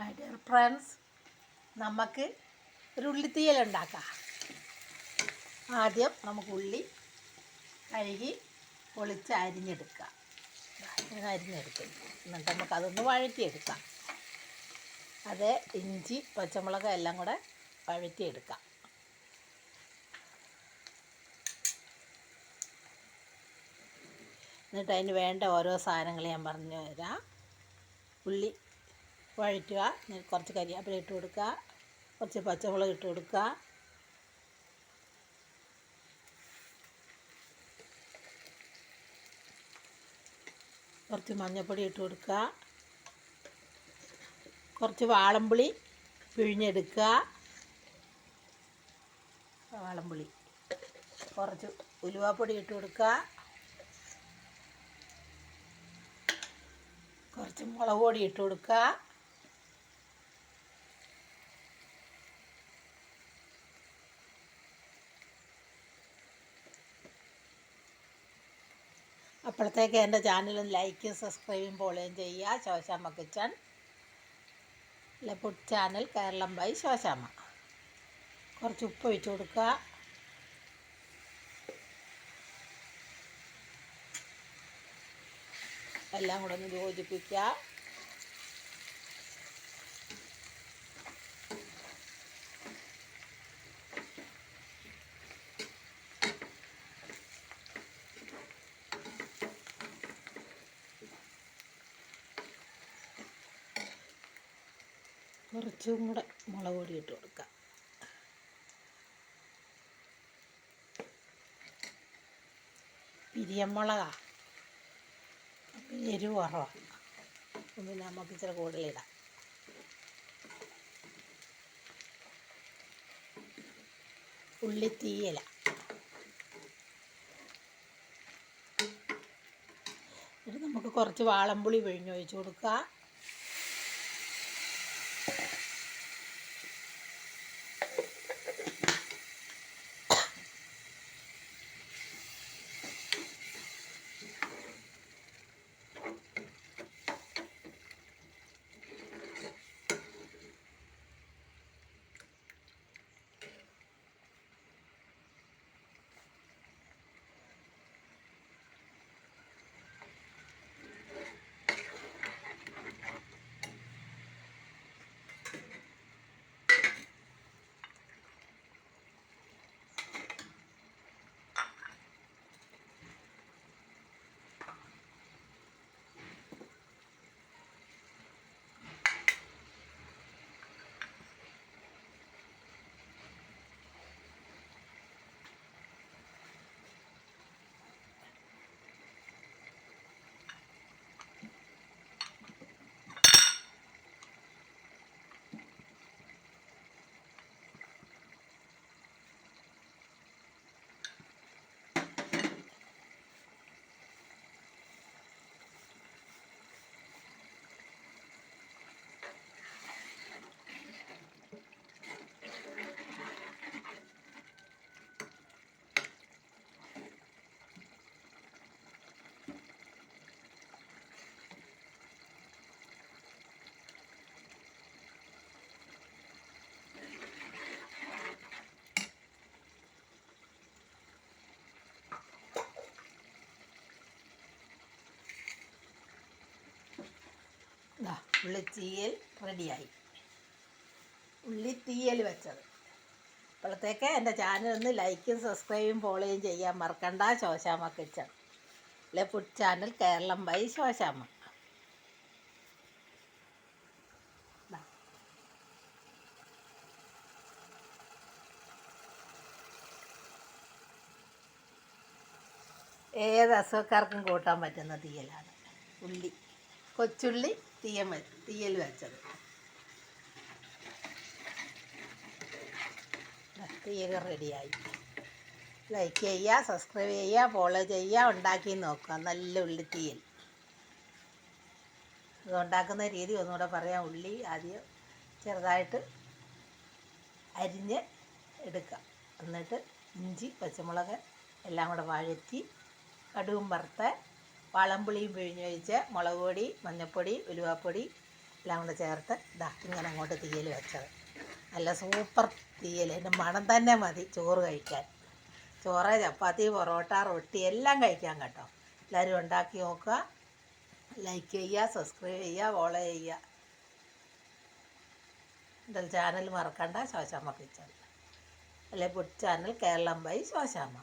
My dear friends നമുക്ക് ഒരു ഉള്ളിത്തീയൽ ഉണ്ടാക്കാം. ആദ്യം നമുക്ക് ഉള്ളി കഴുകി പൊളിച്ച് അരിഞ്ഞെടുക്കാം. അരിഞ്ഞെടുക്കും എന്നിട്ട് നമുക്ക് അതൊന്ന് വഴറ്റിയെടുക്കാം. അത് ഇഞ്ചി പച്ചമുളക് എല്ലാം കൂടെ വഴറ്റിയെടുക്കാം. എന്നിട്ട് അതിന് വേണ്ട ഓരോ സാധനങ്ങൾ ഞാൻ പറഞ്ഞു തരാം. ഉള്ളി വഴറ്റുക. കുറച്ച് കരിയാപ്പില ഇട്ട് കൊടുക്കുക. കുറച്ച് പച്ചമുളക് ഇട്ട് കൊടുക്കുക. കുറച്ച് മഞ്ഞൾപ്പൊടി ഇട്ട് കൊടുക്കുക. കുറച്ച് വാളംപുളി പിഴിഞ്ഞെടുക്കുക. വാളംപുളി. കുറച്ച് ഉലുവാപ്പൊടി ഇട്ട് കൊടുക്കുക. കുറച്ച് മുളക് പൊടി ഇട്ട് കൊടുക്കുക. അപ്പോഴത്തേക്ക് എന്റെ ചാനലും ലൈക്കും സബ്സ്ക്രൈബും ഫോളോയും ചെയ്യുക. Shoshamma kitchen food channel Keralam by Shoshamma. കുറച്ച് ഉപ്പ് ഒഴിച്ച് കൊടുക്കുക. എല്ലാം കൂടെ ഒന്ന് യോജിപ്പിക്കുക. കുറച്ചും കൂടെ മുളക് പൊടി ഇട്ട് കൊടുക്കാം. പിരിയമുളകാ എരിവ് കുറവാണ്. പിന്നെ നമുക്ക് ഇച്ചിരി കൂടുതലിടാം ഉള്ളി തീയല എന്നിട്ട് നമുക്ക് കുറച്ച് വാളംപുളി പിഴിഞ്ഞൊഴിച്ച് കൊടുക്കുക ദാ ഉള്ളി തീയൽ റെഡിയായി ഉള്ളിത്തീയൽ തീയൽ വെച്ചത്. അപ്പോഴത്തേക്ക് എന്റെ ചാനൽ ഒന്ന് ലൈക്കും സബ്സ്ക്രൈബും ഫോളോയും ചെയ്യാൻ മറക്കണ്ട ശോശാമ കിച്ചൺ. അല്ലെ food channel Keralam by Shoshamma. ഏത് അസുഖക്കാർക്കും കൂട്ടാൻ പറ്റുന്ന തീയലാണ്. ഉള്ളി. കൊച്ചുള്ളി തീയ തീയൽ വെച്ചത്. തീയൽ റെഡിയായി. ലൈക്ക് ചെയ്യുക സബ്സ്ക്രൈബ് ചെയ്യുക ഫോളോ ചെയ്യുക ഉണ്ടാക്കി നോക്കുക. നല്ല ഉള്ളി തീയൽ. ഇത് ഉണ്ടാക്കുന്ന രീതി ഒന്നുകൂടെ പറയാം. ഉള്ളി ആദ്യം ചെറുതായിട്ട് അരിഞ്ഞ് എടുക്കുക. എന്നിട്ട് ഇഞ്ചി പച്ചമുളക് എല്ലാം കൂടെ വഴറ്റി കടുകും വറുത്ത് വളംപുളിയും പിഴിഞ്ഞൊഴിച്ച് മുളക് പൊടി മഞ്ഞൾപ്പൊടി ഉലുവാപ്പൊടി എല്ലാം കൂടെ ചേർത്ത് ഇതാ ഇങ്ങനെ അങ്ങോട്ട് തീയൽ വെച്ചത്. നല്ല സൂപ്പർ തീയൽ. എന്റെ മണം തന്നെ മതി ചോറ് കഴിക്കാൻ. ചോറ് ചപ്പാത്തി പൊറോട്ട റൊട്ടി എല്ലാം കഴിക്കാൻ കേട്ടോ. എല്ലാവരും ഉണ്ടാക്കി നോക്കുക. ലൈക്ക് ചെയ്യുക സബ്സ്ക്രൈബ് ചെയ്യുക ഫോളോ ചെയ്യുക. എന്റെ ചാനൽ മറക്കണ്ട. ശോശാമ്മ കിച്ചൺ. അല്ലെ food channel Keralam by Shoshamma.